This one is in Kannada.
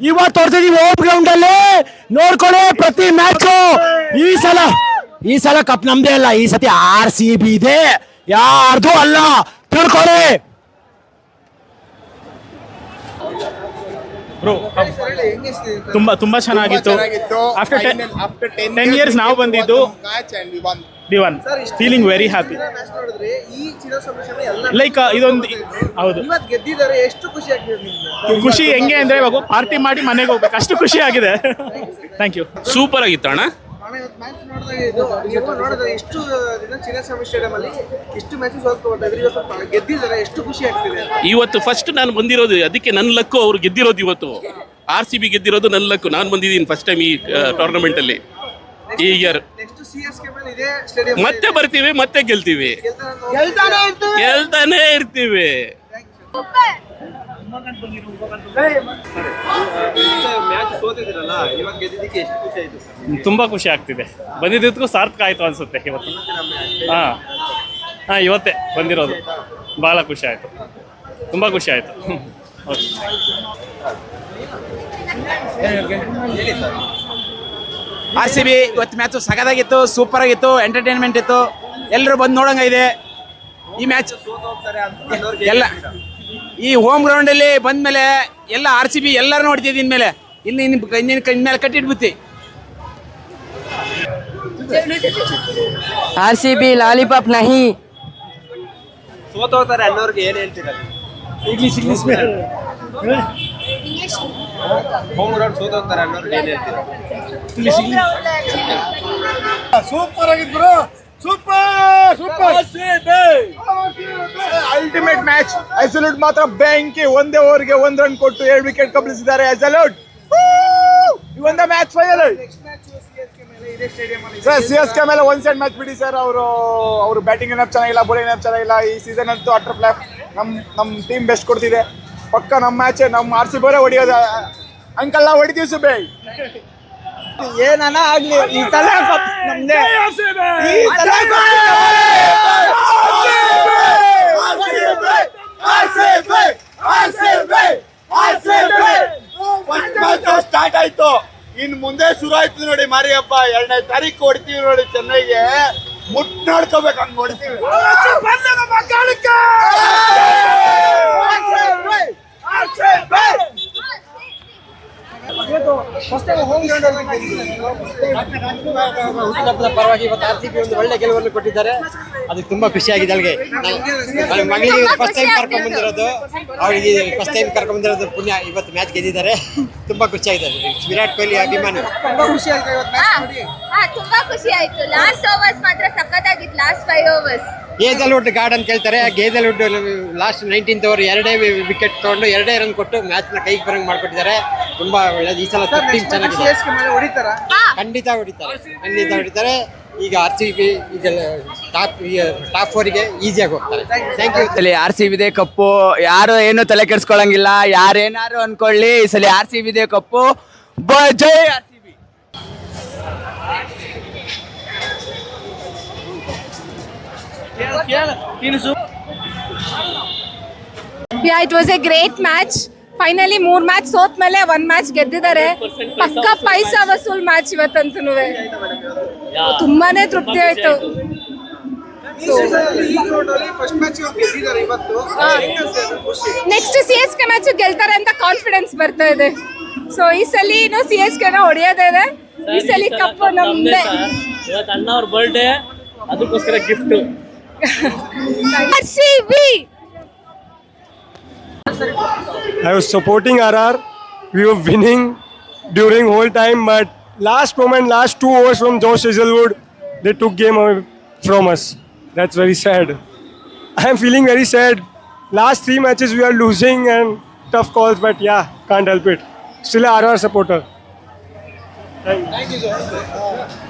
ಇವತ್ತು ತೋರ್ತಿದೀವಿ ಹೋಮ್ ಗ್ರೌಂಡ್ ಅಲ್ಲಿ. ನೋಡ್ಕೊಳ್ಳಿ ಪ್ರತಿ ಮ್ಯಾಚ್ ಈ ಸಲ ಈ ಸಲ ಕಪ್ ನಮ್ದೇ ಅಲ್ಲ ಈ ಸತಿ ಆರ್ ಸಿ ಬಿ ಇದೆ. ಯಾರ್ದು ಅಲ್ಲ. ತಿಳ್ಕೊಳ್ಳಿ. ಬ್ರೋ ತುಂಬಾ ತುಂಬಾ ಚೆನ್ನಾಗಿತ್ತು. ಆಫ್ಟರ್ ಟೆನ್ ಇಯರ್ಸ್ ನಾವು ಬಂದಿದ್ದು one feeling very happy like ಇದೊಂದು ಹೌದು. ಇವತ್ತು ಗೆದ್ದಿದ್ದಾರೆ ಎಷ್ಟು ಖುಷಿ ಆಗ್ತಿದೆ ನಿಮ್ಗೆ? ಖುಷಿ ಹೆಂಗೆ ಅಂದ್ರೆ ಇವಾಗ ಪಾರ್ಟಿ ಮಾಡಿ ಮನೆಗೆ ಹೋಗ್ಬೇಕು. ಅಷ್ಟು ಖುಷಿ ಆಗಿದೆ. ಥ್ಯಾಂಕ್ ಯು ಸೂಪರ್ ಆಗಿತ್ತು ಅಣ್ಣ. ಅಣ್ಣ ಇವತ್ತು ಮ್ಯಾಚ್ ನೋಡಿದಾಗ ಇದು ನೀವು ನೋಡಿದ್ರೆ ಎಷ್ಟು ದಿನ ಚಿನ್ನಸ್ವಾಮಿ ಸ್ಟೇಡಿಯಂ ಅಲ್ಲಿ ಇಷ್ಟು ಮ್ಯಾಚಸ್ ಸೋತ್ಕೊಳ್ತಾ ಇದ್ರೆ ಇವತ್ತು ಸ್ವಲ್ಪ ಗೆದ್ದಿದ್ದಾರೆ ಎಷ್ಟು ಖುಷಿ ಆಗ್ತಿದೆ? ಇವತ್ತು ಫಸ್ಟ್ ನಾನು ಬಂದಿರೋದು ಅದಕ್ಕೆ ನನ್ನ ಲಕ್ಕು ಅವ್ರು ಗೆದ್ದಿರೋದು ಇವತ್ತು. ಆರ್ ಸಿ ಬಿ ಗೆದ್ದಿರೋದು ನನ್ನ ಲಕ್ಕು. ನಾನು ಬಂದಿದ್ದೀನಿ ಫಸ್ಟ್ ಟೈಮ್ ಈ ಟೂರ್ನಮೆಂಟ್ ಅಲ್ಲಿ. ಈ ಇಯರ್ ನೆಕ್ಸ್ಟ್ ಸಿ ಮೇಲೆ ಇದೇ ಸ್ಟೇಡಿಯಂ ಮತ್ತೆ ಬರ್ತೀವಿ ಮತ್ತೆ ಗೆಲ್ತೀವಿ. ಗೆಲ್ತಾನೆ ಇರ್ತೀವಿ. ಮ್ಯಾಚ್ ಸೋತಿದ್ರಲ್ಲ ಇವಾಗ ಗೆದ್ದಿದ್ದಕ್ಕೆ ಎಷ್ಟು ಖುಷಿ ಆಯ್ತು ತುಂಬಾ ಖುಷಿ ಆಗ್ತಿದೆ. ಬಂದಿದ್ದಕ್ಕೂ ಸಾರ್ಥಕ ಆಯ್ತು ಅನ್ಸುತ್ತೆ ಇವತ್ತು. ಹಾ. ಹಾ ಇವತ್ತೇ ಬಂದಿರೋದು. ಬಹಳ ಖುಷಿ ಆಯ್ತು. ತುಂಬಾ ಖುಷಿ ಆಯ್ತು. ಓಕೆ ಆರ್ ಸಿ ಬಿ ಇವತ್ತು ಮ್ಯಾಚು ಸಗದಾಗಿತ್ತು ಸೂಪರ್ ಆಗಿತ್ತು ಎಂಟರ್ಟೈನ್ಮೆಂಟ್ ಇತ್ತು. ಎಲ್ಲರೂ ಬಂದು ನೋಡಂಗಿದೆ ಈ ಮ್ಯಾಚ್ ಎಲ್ಲ ಈ ಹೋಮ್ ಗ್ರೌಂಡಲ್ಲಿ ಬಂದ್ಮೇಲೆ ಎಲ್ಲ ಆರ್ ಸಿ ಬಿ ಎಲ್ಲರೂ ನೋಡ್ತಿದ್ದೆ ಇನ್ಮೇಲೆ ಇಲ್ಲಿ ಇನ್ನಿನ ಕಣ್ಣ ಮೇಲೆ ಸಿ ಬಿ ಲಾಲಿಪಾಪ್ ನಹಿ. ಸೋತೋಗ್ತಾರೆ ಅನ್ನೋರ್ಗೆ ಏನ್ ಹೇಳ್ತೀರಾ? ಹೋಮ್ ಸೋತೋಗ್ತಾರೆ ಸೂಪರ್ ಸೂಪರ್ ಹೇಳ್ತೀರಾ ಅಲ್ಟಿಮೇಟ್ ಮ್ಯಾಚ್ ಐಸಲ್ಯೂಟ್ ಮಾತ್ರ ಬ್ಯಾಂಕಿ ಒಂದೇ ಓವರ್ಗೆ ಒಂದ್ ರನ್ ಕೊಟ್ಟು ಎರಡು ವಿಕೆಟ್ ಕಬಳಿಸಿದ್ದಾರೆ. ಐಸಲ್ಯೂಟ್ ಒಂದೇ match final next match C S ಮೇಲೆ ಇದೇ ಸ್ಟೇಡಿಯಂ ಅಲ್ಲಿ ಸರ್ ಸಿ ಎಸ್ ಕೆ ಮೇಲೆ ಒನ್ ಸೈಡ್ ಮ್ಯಾಚ್ ಬಿಡಿ ಸರ್ ಅವರು ಅವರು ಬ್ಯಾಟಿಂಗ್ ಏನಪ್ ಚೆನ್ನಾಗಿಲ್ಲ ಬೌಲಿಂಗ್ ಏನಪ್ ಚೆನ್ನಾಗಿಲ್ಲ. ಈ ಸೀಸನ್ ಅಂತೂ ಅಟ್ರ್ ಪ್ಲಾಪ್ ನಮ್ ನಮ್ ಟೀಮ್ ಬೆಸ್ಟ್ ಕೊಡ್ತಿದೆ. ಪಕ್ಕ ನಮ್ಮ ಮ್ಯಾಚ್ ನಮ್ಮ ಆರ್ ಸಿ ಬರೇ ಹೊಡಿಯೋದ ಅಂಕಲ್ ನಾವು ಹೊಡಿತೀವಿ ಸುಬೇ ಏನನ ಆಗ್ಲಿ ಈ ಸಲ ನಮ್ದೇ ಈ ಸಲ ಸ್ಟಾರ್ಟ್ ಆಯ್ತು ಇನ್ ಮುಂದೆ ಶುರು ಆಯ್ತು ನೋಡಿ ಮಾರಿಯಪ್ಪ ಎರಡನೇ ತಾರೀಕು ಹೊಡಿತೀವಿ ನೋಡಿ ಚೆನ್ನೈಗೆ ಮುಟ್ ನೋಡ್ಕೋಬೇಕು ಹಂಗ್ ಹೊಡಿತೀವಿ ಪರವಾಗಿ ಇವತ್ತು ಆರ್ಸಿಬಿ ಒಂದು ಒಳ್ಳೆ ಗೆಲುವನ್ನು ಕೊಟ್ಟಿದ್ದಾರೆ. ಅದು ತುಂಬಾ ಖುಷಿಯಾಗಿದೆ ಅಲ್ಲಿಗೆ ನನ್ನ ಮಗಳಿಗೆ ಫಸ್ಟ್ ಟೈಮ್ ಕರ್ಕೊಂಡ್ ಬಂದಿರೋದು ಅವಳಿಗೆ ಫಸ್ಟ್ ಟೈಮ್ ಕರ್ಕೊಂಡ್ ಬಂದಿರೋದು ಪುಣ್ಯ ಇವತ್ತು ಮ್ಯಾಚ್ ಗೆದ್ದಿದ್ದಾರೆ. ತುಂಬಾ ಖುಷಿ ಆಗಿದೆ ವಿರಾಟ್ ಕೊಹ್ಲಿ ಅಭಿಮಾನಿ. ತುಂಬಾ ಖುಷಿ ಆಯ್ತು ಇವತ್ತು ಮ್ಯಾಚ್ ನೋಡಿ ಹಾ ತುಂಬಾ ಖುಷಿ ಆಯ್ತು. ಲಾಸ್ಟ್ ಓವರ್ಸ್ ಮಾತ್ರ ಸಖತ್ತಾಗಿತ್ತು last five overs Hazlewood guard ಅಂತ ಕೇಳ್ತಾರೆ. ಗೇಜಲ್ವುಡ್ ಲಾಸ್ಟ್ ನೈನ್ಟೀನ್ತ್ ಓವರ್ ಎರಡೇ ವಿಕೆಟ್ ತಗೊಂಡು ಎರಡೇ ರನ್ ಕೊಟ್ಟು ಮ್ಯಾಚ್ನ ಕೈಗೆ ಬರಂಗ್ ಮಾಡ್ಕೊಟ್ಟಿದ್ದಾರೆ. ತುಂಬಾ ಒಳ್ಳೇದು ಈ ಸಲ ಟೀಮ್ ಚೆನ್ನಾಗಿದೆ. ಖಂಡಿತ ಹೊಡಿತಾರೆ. ಖಂಡಿತ ಹೊಡಿತಾರೆ. ಈಗ ಆರ್ ಸಿ ಬಿ ಈಗ ಟಾಪ್ ಟಾಪ್ ಫೋರಿಗೆ ಈಸಿಯಾಗಿ ಹೋಗ್ತಾರೆ. ಥ್ಯಾಂಕ್ ಯು ಸಲ ಆರ್ ಸಿ ಬಿದೆ ಕಪ್ಪು. ಯಾರು ಏನು ತಲೆ ಕೆಡ್ಸ್ಕೊಳಂಗಿಲ್ಲ. ಯಾರೇನಾರು ಅನ್ಕೊಳ್ಳಿ. ಈ ಸಲ ಆರ್ ಸಿ ಬಿದೆ ಕಪ್ಪು. ಬ ಜೈ R C B ya it was a great match finally ಮೂರ್ ಮ್ಯಾಚ್ ಸೋತ್ ಮೇಲೆ ಒಂದ್ ಮ್ಯಾಚ್ ಗೆದ್ದಿದ್ದಾರೆ. ಪಕ್ಕ ಪೈಸಾ ವಸೂಲ್ ಮ್ಯಾಚ್ ಇವತ್ತಂತೂ ತುಂಬಾನೇ ತೃಪ್ತಿ ಆಯ್ತು. ಈ season ಅಲ್ಲಿ ಈ ಗ್ರೌಂಡ್ ಅಲ್ಲಿ ಫಸ್ಟ್ ಮ್ಯಾಚ್ ಗೆದ್ದಿದ್ದಾರೆ ಇವತ್ತು ಹೆಂಗ್ ಅನ್ಸುತ್ತೆ ಖುಷಿ next C S K match ಗೆಲ್ತಾರೆ ಅಂತ ಕಾನ್ಫಿಡೆನ್ಸ್ ಬರ್ತಾ ಇದೆ. ಸೊ ಈ ಸಲ ಸಿ ಎಸ್ ಕೆನ ಹೊಡೆಯೋದೇ ಇದೆ. ಈ ಸಲ ಕಪ್ ನಮ್ದೇ. ಇವತ್ತು ಅಣ್ಣ ಅವ್ರ ಬರ್ಡೇ ಅದಕ್ಕೋಸ್ಕರ gift RCB! I was supporting RR. We were winning during whole time, but last moment, last two overs from Josh Hazelwood, they took game away from us. That's very sad. I am feeling very sad. Last three matches we are losing and tough calls, but yeah, can't help it. Still a RR supporter. Thank you.